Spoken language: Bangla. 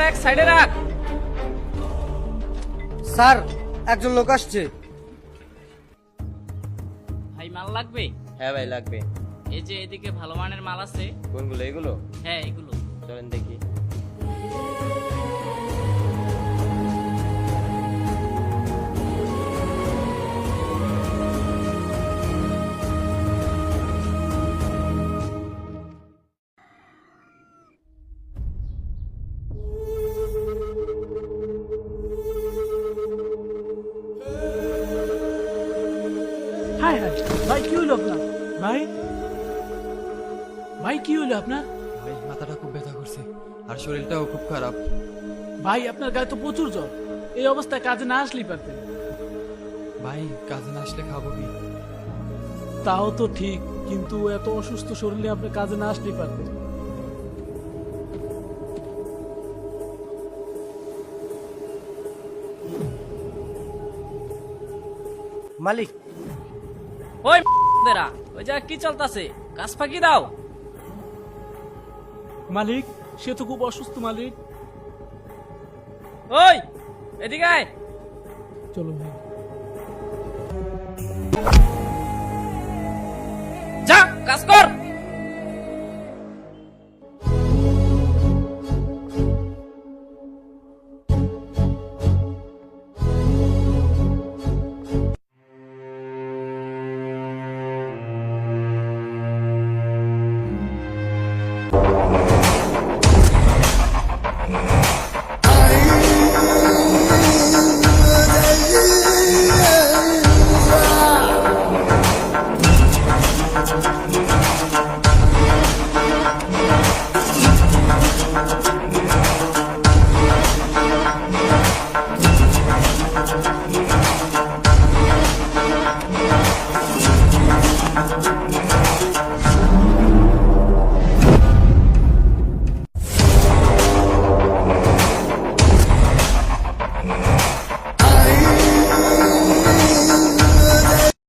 রাখ সাইডে রাখ। স্যার একজন লোক আসছে। ভাই মাল লাগবে? হ্যাঁ ভাই লাগবে। এই যে এদিকে ভালো মানের মাল আছে। কোনগুলো এগুলো? হ্যাঁ এগুলো। চলেন দেখি। হাই হাই ভাই কি হলো আপনার? ভাই? ভাই কি হলো আপনার? ভাই মাথাটা খুব ব্যথা করছে আর শরীরটাও খুব খারাপ। ভাই আপনার গায়ে তো প্রচুর জ্বর। এই অবস্থায় কাজে না আসলেই পারতেন। ভাই কাজে না আসলে খাব কি? তাও তো ঠিক কিন্তু এত অসুস্থ শরীরে আপনি কাজে না আসলেই পারতেন। মালিক ওই দেরা ওই যা কি চলতাছে? কাজ ফাঁকি দাও। মালিক সে তো খুব অসুস্থ মালিক। ওই এদিকে আয়। চলো ভাই। যা কাজ কর। Thank